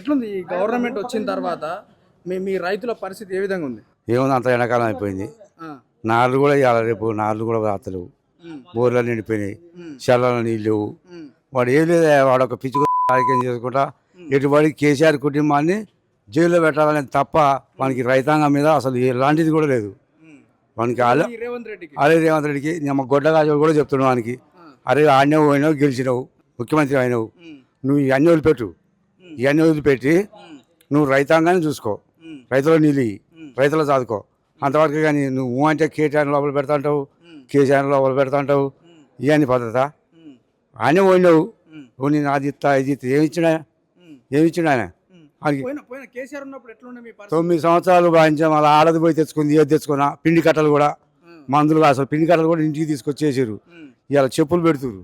ఎట్లుంది ఈ గవర్నమెంట్ వచ్చిన తర్వాత మీ మీ రైతుల పరిస్థితి ఏ విధంగా ఉంది? ఏముంది అంత ఎండాకాలం అయిపోయింది. నార్లు కూడా ఇవాళ రేపు నార్లు కూడా రాత్రులు బోర్లు నిండిపోయినాయి. చల్లలో నీళ్ళు లేవు వాడు ఏం లేదు వాడు ఒక పిచ్చుకు రాజకీయం చేసుకుంటా. ఎటువంటి కేసీఆర్ కుటుంబాన్ని జైల్లో పెట్టాలని తప్ప మనకి రైతాంగం మీద అసలు ఎలాంటిది కూడా లేదు. మనకి అలా అదే రేవంత్ రెడ్డికి. నేను గొడ్డ కాజు కూడా చెప్తున్నావు వానికి. అరే ఆడినవు పోయినావు గెలిచినావు ముఖ్యమంత్రి అయినావు. నువ్వు అన్నీ వదిలిపెట్టు ఇవన్నీ వదిలిపెట్టి నువ్వు రైతాంగాన్ని చూసుకో. రైతుల. ఉమ్, రైతులు చదువుకో అంతవరకు కానీ నువ్వు అంటే కేటీఆర్ లోపల పెడతా ఉమ్, కేసీఆర్ లోపల పెడతా అంటావు ఉమ్, ఇవన్నీ పద్ధత. ఆయన పోయినావు పోనీ నాది ఇస్తా ఇది ఇస్తా ఏమి ఇచ్చినా ఏమి ఆయన? తొమ్మిది సంవత్సరాలు భావించాం అలా ఆడది పోయి తెచ్చుకుంది ఏది తెచ్చుకున్నా పిండి కట్టలు కూడా మందులు అసలు పిండి కట్టలు కూడా ఇంటికి తీసుకొచ్చేసారు. ఇవాళ చెప్పులు పెడుతురు.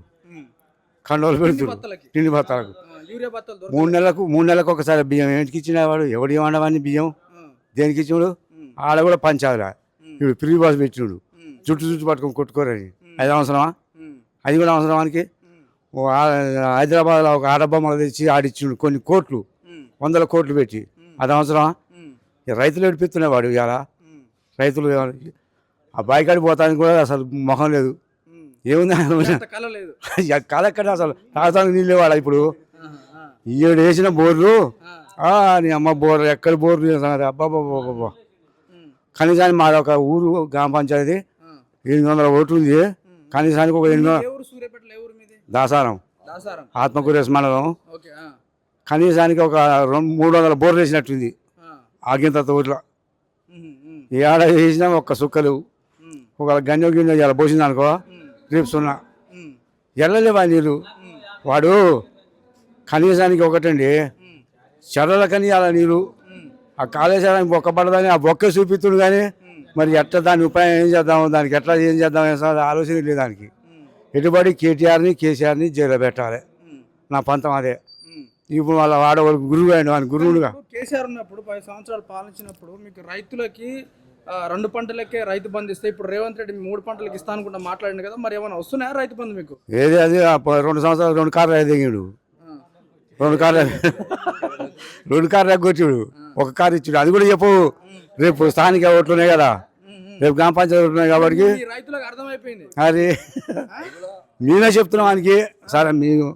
కండోలు పెడుతురు పిండి బత్తాలకు. మూడు నెలలకు మూడు నెలలకు ఒకసారి బియ్యం ఏంటికి ఇచ్చిన వాడు? ఎవడు ఏమన్నవాడిని బియ్యం? దేనికి ఇచ్చినాడు? ఆడ కూడా పంచాదురా ఉమ్, ఇప్పుడు ఫ్రీ బాస్ పెట్టినాడు. ఉమ్, చుట్టూ చుట్టూ పట్టుకొని కొట్టుకోరని. అది అవసరమా? అది కూడా అవసరమానికి హైదరాబాద్లో ఒక ఆడబొమ్మలు తెచ్చి ఆడిచ్చిండు కొన్ని కోట్లు. వందల కోట్లు పెట్టి. అది అవసరమా? రైతులు ఏడిపిస్తున్నాయి వాడు ఇవాళ. రైతులు ఆ బాయికాడి పోతానికి కూడా అసలు మొహం లేదు. ఏముంది? కళ కాలెక్కడ అసలు? తాగడానికి నీళ్ళు వాడు ఇప్పుడు. ఈడు వేసిన బోర్లు నీ అమ్మ బోర్ ఎక్కడ బోర్లు అబ్బాబాబాబా కనీసానికి మాది ఒక ఊరు గ్రామ పంచాయతీ. ఎనిమిది వందల ఓట్లు ఉంది. కనీసానికి ఒక ఎనిమిది దాసారం. ఆత్మకూరేస్ మండలం కనీసానికి ఒక రెండు మూడు వందల బోర్లు వేసినట్టుంది. ఆగింత ఊర్లో. ఏడ వేసినా ఒక్క సుక్కలు. ఒక గంజ గిన్నె ఇలా పోసింది అనుకో రేపు సున్నా. ఎల్లలేవా నీళ్ళు? వాడు కనీసానికి ఒకటండి. చెరల అలా నీళ్ళు ఆ కాళేశ్వరానికి బొక్క పడదని ఆ బొక్క చూపిస్తుడు కానీ మరి ఎట్లా దాని ఉపాయం ఏం చేద్దాం దానికి ఎట్లా ఏం చేద్దాం ఆలోచన లేదు దానికి. ఎటుబడి కేటీఆర్ని కేసీఆర్ని జైల్లో పెట్టాలి. నా పంతం అదే. ఇప్పుడు వాళ్ళ వాడవాళ్ళు గురువు అయిన వాని గురువులుగా కేసీఆర్ ఉన్నప్పుడు పది సంవత్సరాలు పాలించినప్పుడు మీకు రైతులకి రెండు పంటలకే రైతు బంధు ఇస్తే ఇప్పుడు రేవంత్ రెడ్డి మూడు పంటలకి ఇస్తా అనుకుంటా మాట్లాడింది కదా మరి ఏమైనా వస్తున్నాయా రైతు బంధు మీకు? ఏది అది రెండు సంవత్సరాలు రెండు కార్లు ఆ, రెండు కార్లు రెండు కార్లు ఎగ్గొచ్చాడు ఒక కారు ఇచ్చాడు. అది కూడా చెప్పు. రేపు స్థానిక ఓట్లు ఉన్నాయి కదా. రేపు గ్రామ పంచాయతీ ఓట్లు ఉన్నాయి కాబట్టి. అది మేమే చెప్తున్నాం వానికి సరే మేము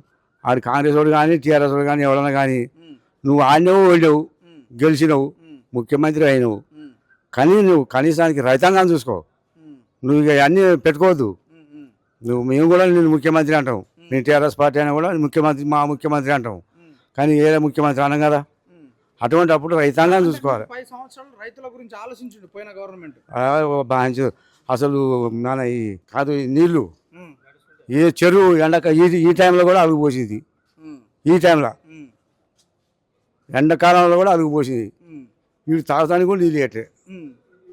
ఆడు కాంగ్రెస్ వాడు కానీ టీఆర్ఎస్ వాడు కానీ ఎవడన్నా కానీ నువ్వు ఆడినవు ఉమ్, గెలిచినవు ముఖ్యమంత్రి అయినవు. కానీ నువ్వు కనీసానికి రైతాంగాన్ని చూసుకో. నువ్వు ఇక అన్నీ పెట్టుకోవద్దు. నువ్వు మేము కూడా నేను ముఖ్యమంత్రి అంటాం. నేను టీఆర్ఎస్ పార్టీ అయినా కూడా ముఖ్యమంత్రి మా ముఖ్యమంత్రి అంటాం. కానీ ఏ ముఖ్యమంత్రి అనం కదా. అటువంటి అప్పుడు రైతాంగాన్ని చూసుకోవాలి. సంవత్సరాలు రైతుల గురించి ఆలోచించిండు పోయిన గవర్నమెంట్. బాంచు అసలు మన ఈ కాదు ఈ నీళ్ళు ఏ చెరువు ఎండక ఈ ఈ టైంలో కూడా అలుగు పోసింది. ఈ టైంలో. ఎండాకాలంలో కూడా అలుగు పోసింది. వీడు తాగడానికి కూడా నీళ్ళు ఎట్టే.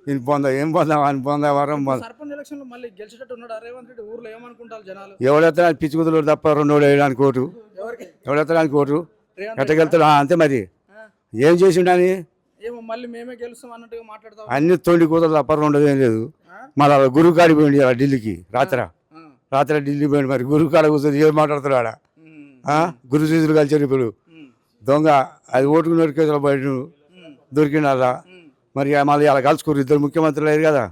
నేను పొంద ఏం పొందా అని పొందా వరం పొంద సర్పంచ్ ఎలక్షన్లో మళ్ళీ గెలిచేటట్టు ఉన్నాడు రేవంత్ రెడ్డి? ఊర్లో ఏమనుకుంటారు జనాలు? ఎవడెత్తా పిచ్చి కుదురు తప్ప రెండు వేయడానికి ఓటు? ఎవడెత్తడానికి ఓటు? ఎట్టగెళ్తాడు అంతే మరి. ఏం చేసిండని ఏమో మళ్ళీ మేమే గెలుస్తాం అన్నట్టుగా మాట్లాడతాం అన్ని తొండి కూతలు తప్ప రెండు ఏం లేదు. మళ్ళీ గురువు కాడికి పోయింది ఇలా ఢిల్లీకి. రాత్ర? రాత్రి ఢిల్లీ పోయింది మరి. గురువు కాడ కూర్చొని ఏం మాట్లాడుతాడు ఆడ? గురు శిష్యులు కలిసారు ఇప్పుడు. దొంగ అది ఓటుకున్న కేసులో బయట దొరికిండు అలా. మరి మళ్ళీ అలా కలుసుకురు ఇద్దరు ముఖ్యమంత్రులు అయ్యారు కదా.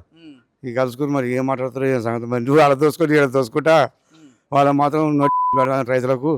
ఈ కలుసుకుని మరి ఏం మాట్లాడతారో ఏం సంగతి? మరి నువ్వు అలా దోసుకొని ఇలా దోసుకుంటా? వాళ్ళ మాత్రం రైతులకు